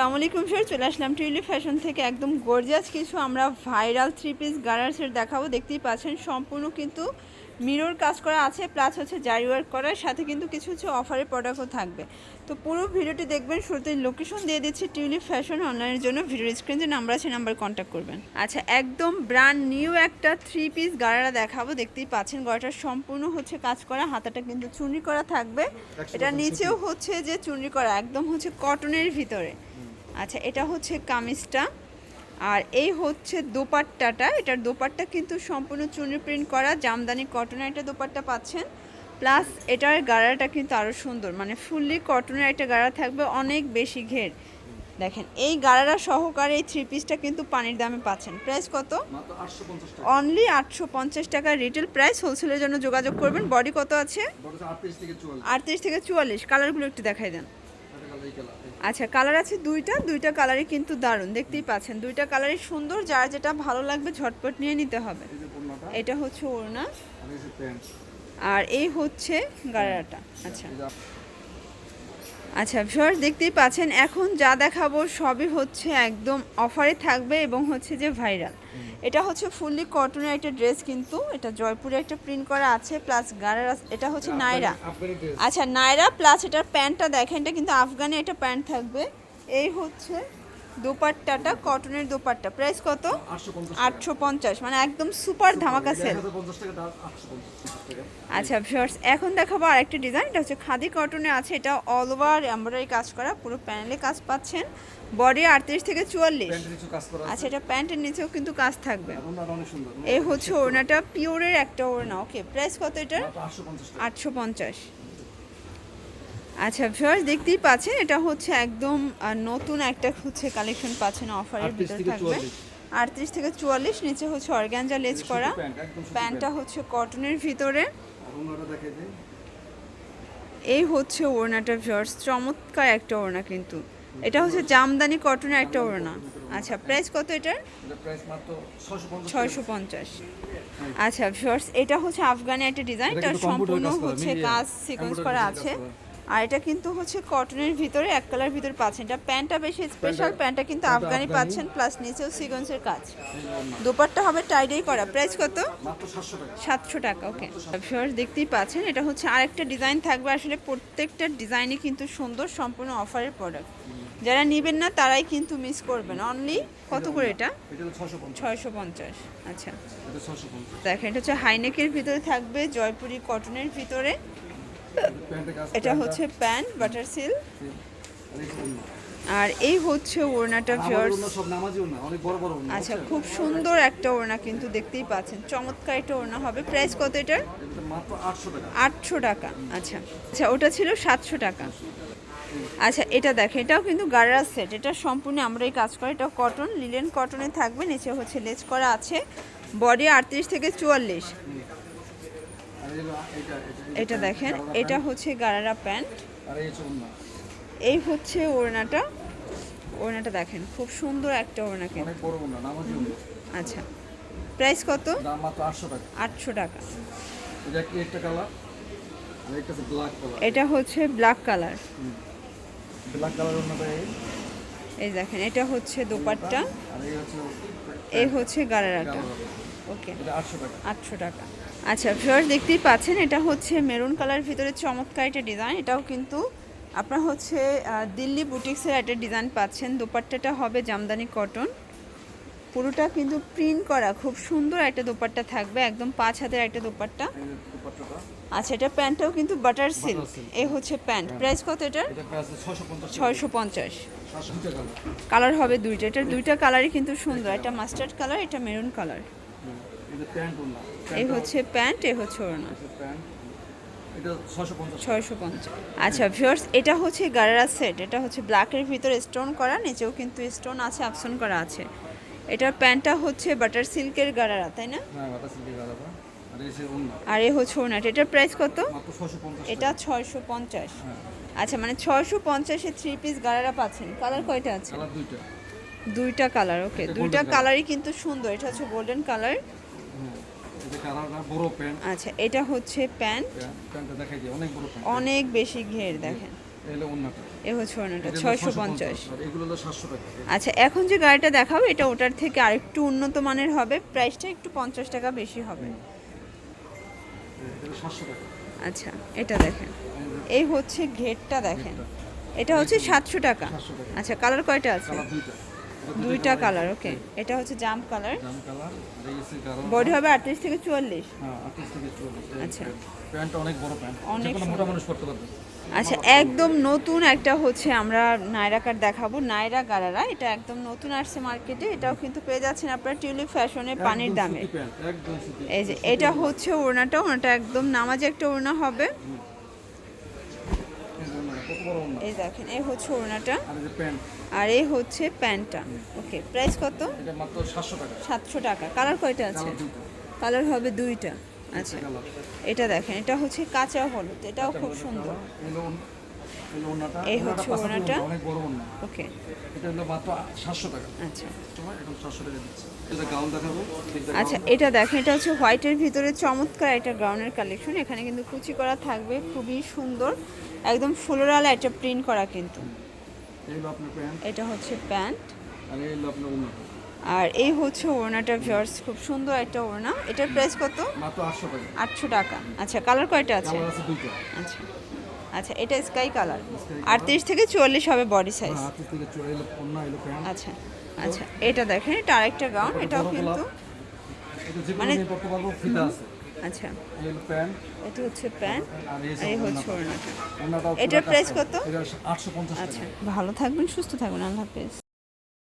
আসসালামু আলাইকুম স্যার চলে আসলাম টিউলি ফ্যাশন থেকে একদম গর্জিয়াস কিছু আমরা ভাইরাল থ্রি পিস গার্ডার সেট দেখাবো। দেখতেই পাচ্ছেন সম্পূর্ণ কিন্তু মিরর কাজ করা আছে প্লাস হচ্ছে জারি ওয়ার্ক করার সাথে কিন্তু কিছু কিছু অফারের প্রোডাক্টও থাকবে। তো পুরো ভিডিওটি দেখবেন শুরুতে লোকেশন দিয়ে দিচ্ছি টিউলি ফ্যাশন অনলাইনের জন্য ভিডিওর স্ক্রিন যে নাম্বার আছে নাম্বার কন্ট্যাক্ট করবেন। আচ্ছা একদম ব্র্যান্ড নিউ একটা থ্রি পিস গাড়ারা দেখাবো দেখতেই পাচ্ছেন গড়াটা সম্পূর্ণ হচ্ছে কাজ করা হাতাটা কিন্তু চুনি করা থাকবে। এটা নিচেও হচ্ছে যে চুনি করা একদম হচ্ছে কটনের ভিতরে। আচ্ছা এটা হচ্ছে কামিজটা। আর এই হচ্ছে দোপাট্টাটা। এটার দোপাট্টা কিন্তু সম্পূর্ণ চুনি প্রিন্ট করা জামদানি কটনের একটা দোপাট্টা পাচ্ছেন। প্লাস এটার গাড়াটা কিন্তু আরও সুন্দর মানে ফুললি কটনের একটা গাড়া থাকবে অনেক বেশি ঘের। দেখেন এই গাড়ারা সহকারে এই থ্রি পিসটা কিন্তু পানির দামে পাচ্ছেন। প্রাইস কত? অনলি আটশো পঞ্চাশ টাকা। রিটেল প্রাইস হোলসেলের জন্য যোগাযোগ করবেন। বডি কত আছে? আটত্রিশ থেকে চুয়াল্লিশ। কালারগুলো একটু দেখাই দেন। আচ্ছা কালার আছে দুইটা দুইটা কালারই কিন্তু দারুণ দেখতেই পাচ্ছেন। দুইটা কালারই সুন্দর যার যেটা ভালো লাগবে ঝটপট নিয়ে নিতে হবে। এটা হচ্ছে ওড়না। আর এই হচ্ছে গাড়াটা। আচ্ছা। এই যে আপ- আচ্ছা ভিউয়ার্স দেখতেই পাচ্ছেন এখন যা দেখাবো সবই হচ্ছে একদম অফারে থাকবে এবং হচ্ছে যে ভাইরাল এটা হচ্ছে ফুললি কটনের একটা ড্রেস কিন্তু এটা জয়পুরে একটা প্রিন্ট করা আছে প্লাস গাড়ার এটা হচ্ছে নাইরা। আচ্ছা নাইরা প্লাস এটার প্যান্টটা দেখেন এটা কিন্তু আফগানে একটা প্যান্ট থাকবে। এই হচ্ছে দোপাট্টাটা কটনের দোপাট্টা। প্রাইস কত? আটশো পঞ্চাশ মানে একদম সুপার ধামাকা সেল আচ্ছা ভিউয়ার্স এখন দেখাবো আরেকটা ডিজাইন এটা হচ্ছে খাদি কটনে আছে এটা অল ওভার এমব্রয়ডারি কাজ করা পুরো প্যানেলে কাজ পাচ্ছেন। বডি আটত্রিশ থেকে চুয়াল্লিশ। আচ্ছা এটা প্যান্টের নিচেও কিন্তু কাজ থাকবে। সুন্দর এই হচ্ছে ওড়নাটা পিওরের একটা ওড়না ওকে প্রাইস কত এটার? আটশো পঞ্চাশ। আচ্ছা ভিউয়ার্স দেখতেই পাচ্ছেন এটা হচ্ছে একদম নতুন একটা হচ্ছে কালেকশন পাচ্ছেন অফারের 38 ভিতর থাকবে। আটত্রিশ থেকে চুয়াল্লিশ নিচে হচ্ছে অর্গ্যাঞ্জা লেজ করা। প্যান্টটা হচ্ছে কটনের ভিতরে। এই হচ্ছে ওড়নাটা ভিউয়ার্স চমৎকার একটা ওড়না কিন্তু। এটা হচ্ছে জামদানি কটনের একটা ওড়না। আচ্ছা প্রাইস কত এটার? ছয়শো পঞ্চাশ আচ্ছা ভিউয়ার্স এটা হচ্ছে আফগানি একটা ডিজাইন এটা সম্পূর্ণ হচ্ছে কাজ সিকোয়েন্স করা আছে। আর এটা কিন্তু হচ্ছে কটনের ভিতরে এক কালার ভিতরে পাচ্ছেন। এটা প্যান্টটা বেশি স্পেশাল প্যান্টটা- কিন্তু আফগানি। পাচ্ছেন প্লাস নিচেও সিকোয়েন্সের কাজ। এই দোপাট্টা হবে টাইডেই করা। প্রাইস কত? মাত্র সাতশো টাকা। ওকে ভিউয়ার্স দেখতেই পাচ্ছেন এটা হচ্ছে আরেকটা ডিজাইন থাকবে। আসলে প্রত্যেকটা ডিজাইনই কিন্তু সুন্দর সম্পূর্ণ অফারের প্রোডাক্ট যারা নেবেন না তারাই কিন্তু মিস করবেন। অনলি কত করে এটা? ছয়শো পঞ্চাশ। আচ্ছা। দেখেন এটা হচ্ছে হাইনেকের ভিতরে থাকবে জয়পুরি কটনের ভিতরে। এটা হচ্ছে প্যান্ট বাটার সিল। আর এই হচ্ছে ওড়নাটা ভিউয়ার্স আচ্ছা খুব সুন্দর একটা ওড়না কিন্তু দেখতেই পাচ্ছেন। চমৎকার একটা ওড়না হবে। প্রাইস কত এটার? আটশো টাকা। আচ্ছা। আচ্ছা ওটা ছিল সাতশো টাকা। আচ্ছা এটা দেখে এটাও কিন্তু গাড়ার সেট এটা সম্পূর্ণ আমরা এই কাজ করি। এটা কটন লিলেন কটনে থাকবে। নিচে হচ্ছে লেজ করা আছে। বডি আটত্রিশ থেকে চুয়াল্লিশ। এটা দেখেন এটা হচ্ছে গারারা প্যান্ট। এই হচ্ছে ওড়নাটা। ওড়নাটা দেখেন খুব সুন্দর একটা ওড়না কিন্তু। ওড়না আচ্ছা প্রাইস কত? আটশো টাকা। এটা হচ্ছে ব্ল্যাক কালার। ব্ল্যাক এই। দেখেন এটা হচ্ছে দোপাট্টা। এই হচ্ছে গারারাটা। ওকে। আটশো টাকা। আটশো টাকা। আচ্ছা ভিউয়ার্স দেখতেই পাচ্ছেন এটা হচ্ছে মেরুন কালার ভিতরে চমৎকার একটা ডিজাইন এটাও কিন্তু আপনার হচ্ছে দিল্লি বুটিক্সের একটা ডিজাইন পাচ্ছেন। দোপাট্টাটা হবে জামদানি কটন পুরোটা কিন্তু প্রিন্ট করা খুব সুন্দর একটা দোপাট্টা থাকবে একদম পাঁচ হাতের একটা দোপাট্টা। আচ্ছা এটা প্যান্টটাও কিন্তু বাটার সিল্ক। এই হচ্ছে প্যান্ট। প্রাইস কত এটার? ছয়শো পঞ্চাশ কালার হবে দুইটা এটার দুইটা কালারই কিন্তু সুন্দর এটা মাস্টার্ড কালার এটা মেরুন কালার এই হচ্ছে প্যান্ট এই হচ্ছে ওড়না। ছয়শো পঞ্চাশ। আচ্ছা ভিউয়ার্স এটা হচ্ছে গারারা সেট। এটা হচ্ছে ব্ল্যাকের ভিতরে স্টোন করা নিচেও কিন্তু স্টোন আছে আপসন করা আছে। এটার প্যান্টটা হচ্ছে বাটার সিল্কের গারারা তাই না? হ্যাঁ আর এ হচ্ছে ওনাটা এটার প্রাইস কত? এটা ছয়শো পঞ্চাশ। হ্যাঁ। আচ্ছা মানে ছয়শো পঞ্চাশে থ্রি পিস গারারা পাচ্ছেন। কালার কয়টা আছে? দুইটা। কালার ওকে দুইটা কালারই কিন্তু সুন্দর। এটা হচ্ছে গোল্ডেন কালার হ্যাঁ এটা কালারটা বড় প্যান্ট আচ্ছা এটা হচ্ছে প্যান্ট। প্যান্টটা অনেক বেশি ঘের দেখেন। এ হচ্ছে হলো ছয়শো পঞ্চাশ। 650, আর এগুলো হলো সাতশো টাকা। আচ্ছা এখন যে গাড়িটা দেখাবো এটা ওটার থেকে আরেকটু উন্নত মানের হবে। প্রাইসটা একটু পঞ্চাশ টাকা বেশি হবে। টাকা। আচ্ছা এটা দেখেন। এই হচ্ছে ঘেরটা দেখেন। এটা হচ্ছে সাতশো টাকা। আচ্ছা কালার কয়টা আছে? দুইটা কালার ওকে এটা হচ্ছে জাম কালার জাম কালার বডি হবে আটত্রিশ থেকে চুয়াল্লিশ? হ্যাঁ আঠাশ থেকে চুয়াল্লিশ। আচ্ছা। প্যান্টটা অনেক বড় প্যান্ট অনেক মোটা মানুষ পড়তে পারবে। আচ্ছা একদম নতুন একটা হচ্ছে আমরা নায়রা কাট দেখাবো। নায়রা গারারা এটা একদম নতুন আসছে মার্কেটে এটাও কিন্তু পেয়ে যাচ্ছেন আপনারা টিউলিপ ফ্যাশনে পানির দামে। প্যান্ট এই যে এটা হচ্ছে ওড়নাটা ওড়নাটা একদম নামাজে একটা ওড়না হবে এই যে ওড়নাটা, কত বড় ওড়না এই দেখেন এই হচ্ছে ওড়নাটা। আর এই হচ্ছে প্যান্টটা। ওকে প্রাইস কত? সাতশো টাকা। কালার কয়টা আছে? কালার হবে দুইটা। আচ্ছা এটা দেখেন এটা হচ্ছে কাঁচা হলুদ। এটাও খুব সুন্দর। এই হচ্ছে অনেক বড় ওকে। এটা হলো মাত্র সাতশো টাকা। আচ্ছা। তোমার এখন সাতশো টাকা দিচ্ছে। এটা গাউন দেখাবো আচ্ছা এটা দেখেন এটা হচ্ছে হোয়াইটের ভিতরে চমৎকার কালেকশন। এখানে কিন্তু কুচি করা থাকবে খুবই সুন্দর একদম ফ্লোরাল একটা প্রিন্ট করা কিন্তু। এটা হচ্ছে প্যান্ট। আর এই হচ্ছে ওড়নাটা ভিউয়ার্স খুব সুন্দর একটা ওড়না। এটার প্রাইস কত? মাত্র আটশো টাকা। আটশো টাকা। আচ্ছা কালার কয়টা আছে? আচ্ছা। আচ্ছা এটা স্কাই কালার আটত্রিশ থেকে চুয়াল্লিশ হবে বডি সাইজ হ্যাঁ প্যান্ট আচ্ছা আচ্ছা এটা দেখেন এটা আরেকটা গাউন এটাও কিন্তু মানে- আচ্ছা। এটা হচ্ছে প্যান্ট আর এই হচ্ছে ওড়নাটা। এটার পুরো প্রাইস কত? আচ্ছা ভালো থাকবেন সুস্থ থাকবেন আল্লাহ হাফেজ।